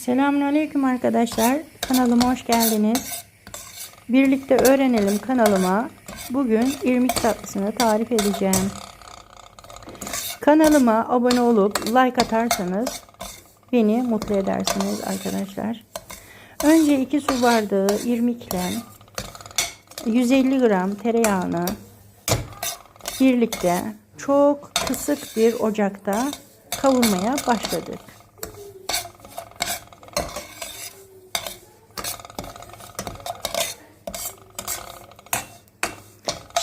Selamünaleyküm arkadaşlar. Kanalıma hoş geldiniz. Birlikte öğrenelim kanalıma. Bugün irmik tatlısını tarif edeceğim. Kanalıma abone olup like atarsanız beni mutlu edersiniz arkadaşlar. Önce 2 su bardağı irmikle 150 gram tereyağını birlikte çok kısık bir ocakta kavurmaya başladık.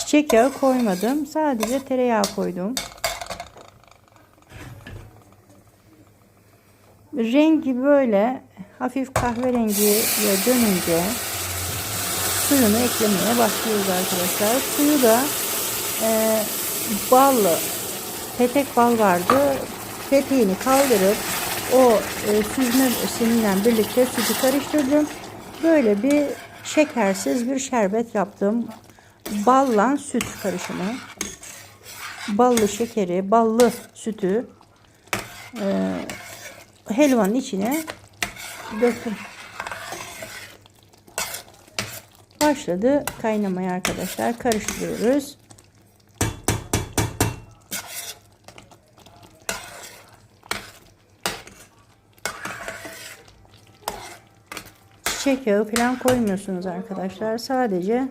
Çiçek yağı koymadım. Sadece tereyağı koydum. Rengi böyle hafif kahverengiye dönünce suyunu eklemeye başlıyoruz arkadaşlar. Suyu da e, ballı petek bal vardı. Peteğini kaldırıp o e, süzme sininle birlikte sütü karıştırdım. Böyle bir şekersiz bir şerbet yaptım. Balla süt karışımı. Ballı şekeri, ballı sütü e, helvanın içine döktüm. Başladı kaynamaya arkadaşlar. Karıştırıyoruz. Çiçek yağı falan koymuyorsunuz arkadaşlar. Sadece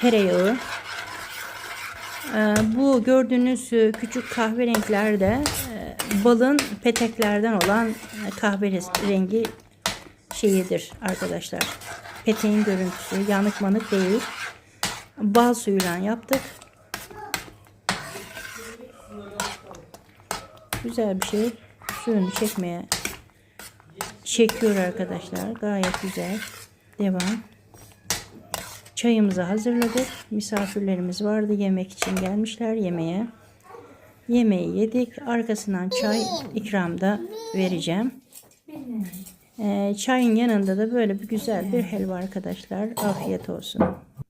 tereyağı. Ee, bu gördüğünüz e, küçük kahverenklerde e, balın peteklerden olan e, kahverengi şeyidir arkadaşlar. Peteğin görüntüsü yanık manık değil. Bal suyuyla yaptık. Güzel bir şey. Suyunu çekmeye çekiyor arkadaşlar. Gayet güzel. Devam. Çayımızı hazırladık. Misafirlerimiz vardı. Yemek için gelmişler yemeğe. Yemeği yedik. Arkasından çay ikramda vereceğim. Ee, çayın yanında da böyle bir güzel bir helva arkadaşlar. Afiyet olsun.